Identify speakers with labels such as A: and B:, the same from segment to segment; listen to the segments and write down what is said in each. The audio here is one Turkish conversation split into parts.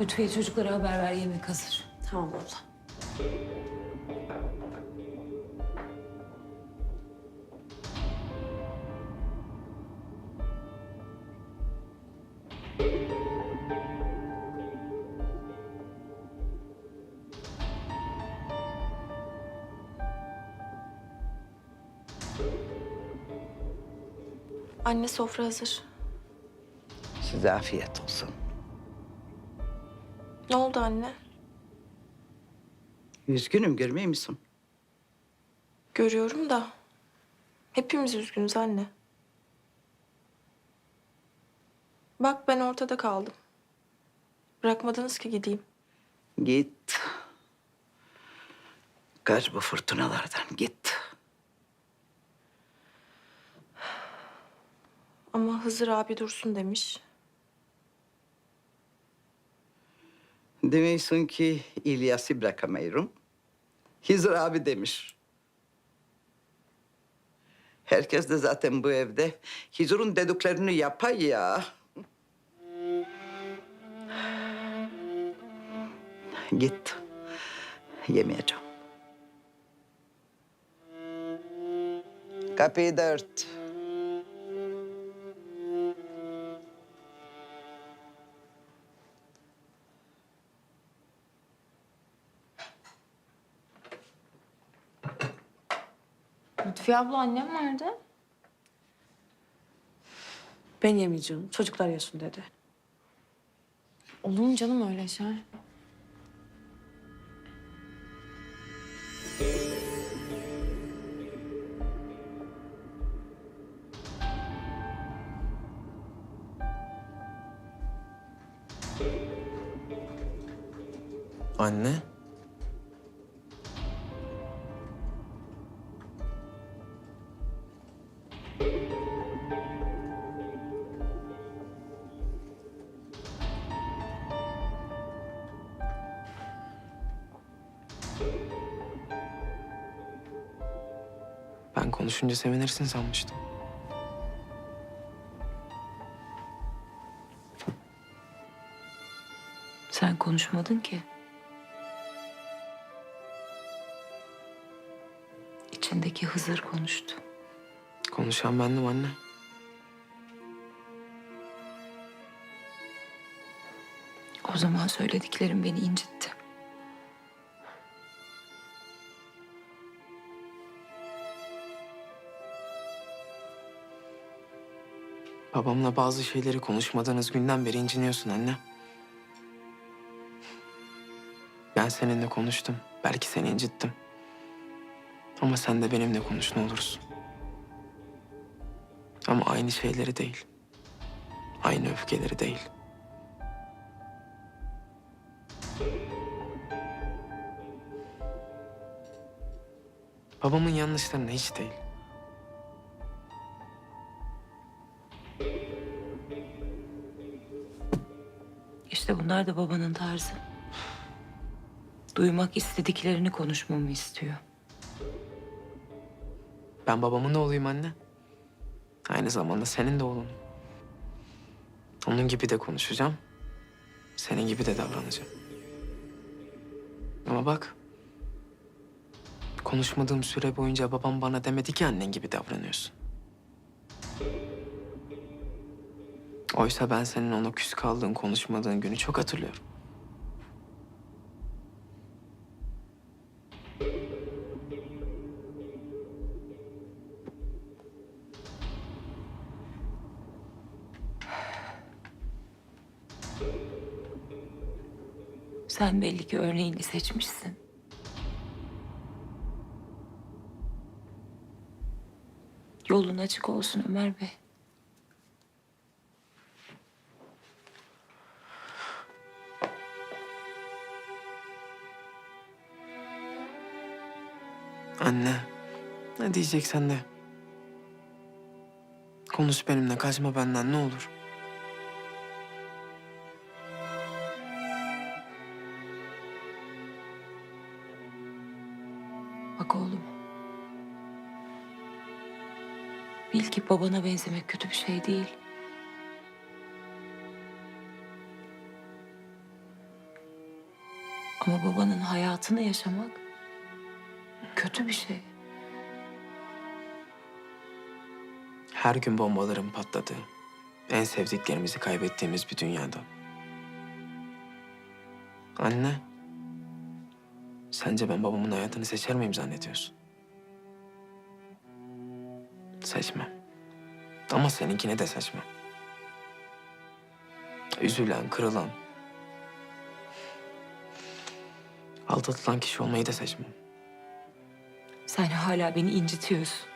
A: Lütfiye çocuklara haber ver yemek hazır.
B: Tamam abla.
C: Anne sofra hazır.
D: Size afiyet olsun.
C: Ne oldu anne?
D: Üzgünüm görmüyor musun?
C: Görüyorum da. Hepimiz üzgünüz anne. Bak ben ortada kaldım. Bırakmadınız ki gideyim.
D: Git. Kaç bu fırtınalardan git.
C: Ama Hızır abi dursun demiş.
D: Demiyorsun ki İlyas'ı bırakamıyorum. Hizr abi demiş. Herkes de zaten bu evde Hizr'un dediklerini yapar ya. Git. Yemeyeceğim. Kapıyı da
A: Lütfiye abla annem nerede?
B: Ben yemeyeceğim. Çocuklar yesin dedi.
A: Olur mu canım öyle şey?
E: Anne. Konuşunca sevinirsin sanmıştım.
A: Sen konuşmadın ki. İçindeki Hızır konuştu.
E: Konuşan bendim anne.
A: O zaman söylediklerim beni incitti.
E: Babamla bazı şeyleri konuşmadığınız günden beri inciniyorsun anne. Ben seninle konuştum. Belki seni incittim. Ama sen de benimle konuş ne olursun. Ama aynı şeyleri değil. Aynı öfkeleri değil. Babamın yanlışlarına hiç değil.
A: Bunlar da babanın tarzı. Duymak istediklerini konuşmamı istiyor.
E: Ben babamın oğluyum anne. Aynı zamanda senin de oğlun. Onun gibi de konuşacağım. Senin gibi de davranacağım. Ama bak. Konuşmadığım süre boyunca babam bana demedi ki annen gibi davranıyorsun. Oysa ben senin ona küs kaldığın, konuşmadığın günü çok hatırlıyorum.
A: Sen belli ki örneğini seçmişsin. Yolun açık olsun Ömer Bey.
E: Anne, ne diyeceksen de. Konuş benimle, kaçma benden ne olur.
A: Bak oğlum. Bil ki babana benzemek kötü bir şey değil. Ama babanın hayatını yaşamak kötü bir şey.
E: Her gün bombaların patladığı, en sevdiklerimizi kaybettiğimiz bir dünyada. Anne, sence ben babamın hayatını seçer miyim zannediyorsun? Seçmem. Ama seninkini de seçmem. Üzülen, kırılan, aldatılan kişi olmayı da seçmem.
A: Sen hala beni incitiyorsun.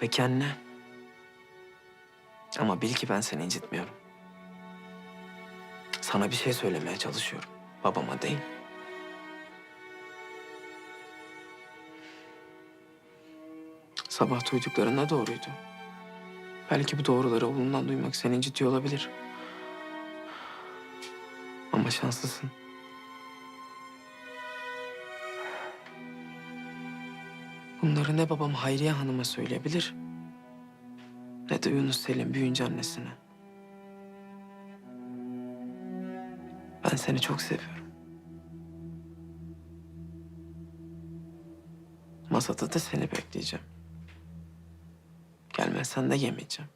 E: Peki anne. Ama bil ki ben seni incitmiyorum. Sana bir şey söylemeye çalışıyorum. Babama değil. Sabah duyduklarında doğruydu. Belki bu doğruları oğlundan duymak seni incitiyor olabilir. Ama şanslısın. Bunları ne babam Hayriye Hanım'a söyleyebilir... ...ne de Yunus Selim büyüyünce annesine. Ben seni çok seviyorum. Masada da seni bekleyeceğim. Gelmezsen de yemeyeceğim.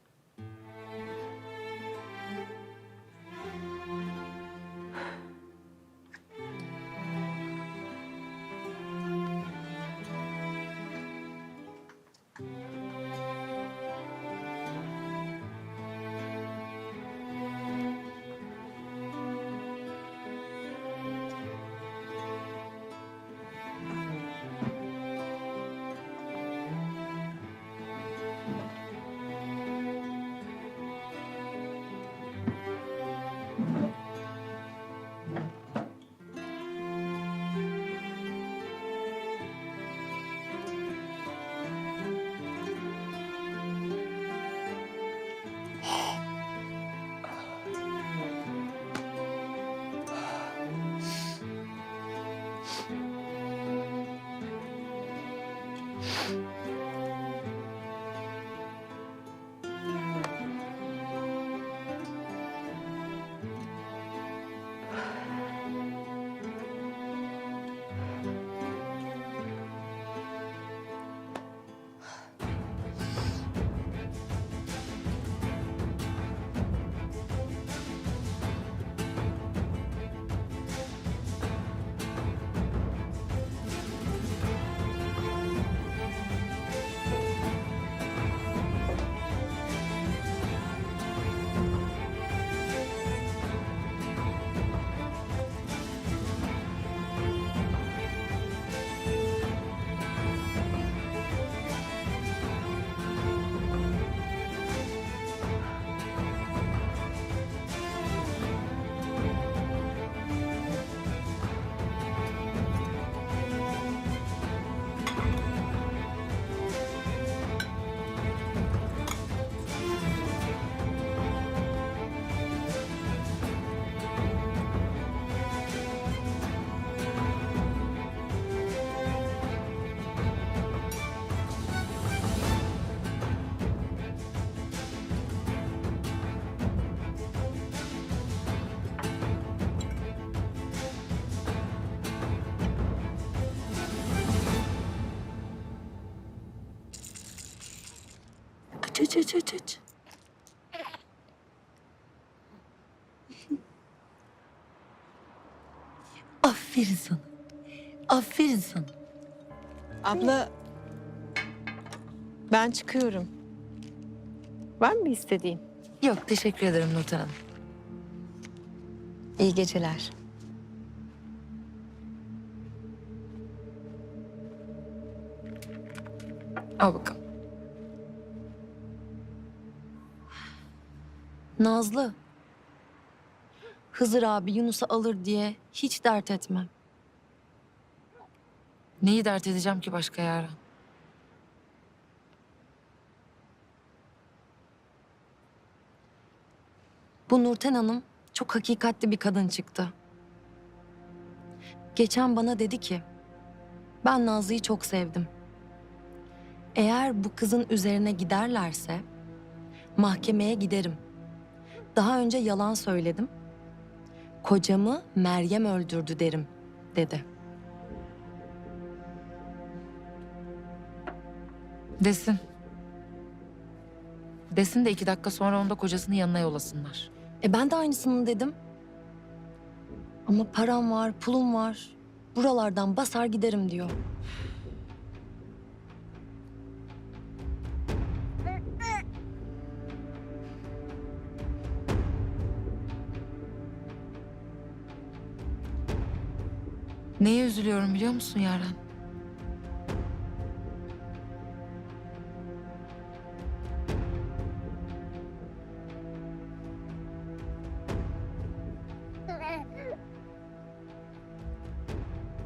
A: Aç aç aç aç aç.
F: Aferin sana. Aferin sana.
G: Abla ben çıkıyorum. Var mı bir istediğin?
A: Yok teşekkür ederim Nurten Hanım.
G: İyi geceler.
A: Al bakalım.
F: Nazlı. Hızır abi Yunus'u alır diye hiç dert etmem.
A: Neyi dert edeceğim ki başka yara?
F: Bu Nurten Hanım çok hakikatli bir kadın çıktı. Geçen bana dedi ki, ben Nazlı'yı çok sevdim. Eğer bu kızın üzerine giderlerse mahkemeye giderim. Daha önce yalan söyledim. Kocamı Meryem öldürdü derim dedi.
H: Desin. Desin de iki dakika sonra onu da kocasının yanına yollasınlar.
F: E ben de aynısını dedim. Ama param var, pulum var. Buralardan basar giderim diyor.
H: Neye üzülüyorum biliyor musun Yaren?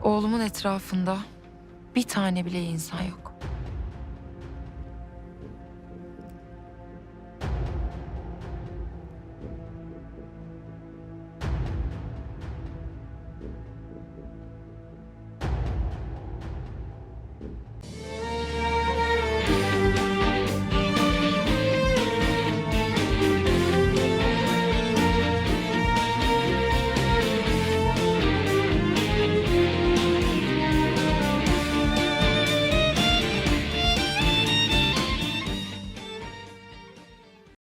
H: Oğlumun etrafında bir tane bile insan yok.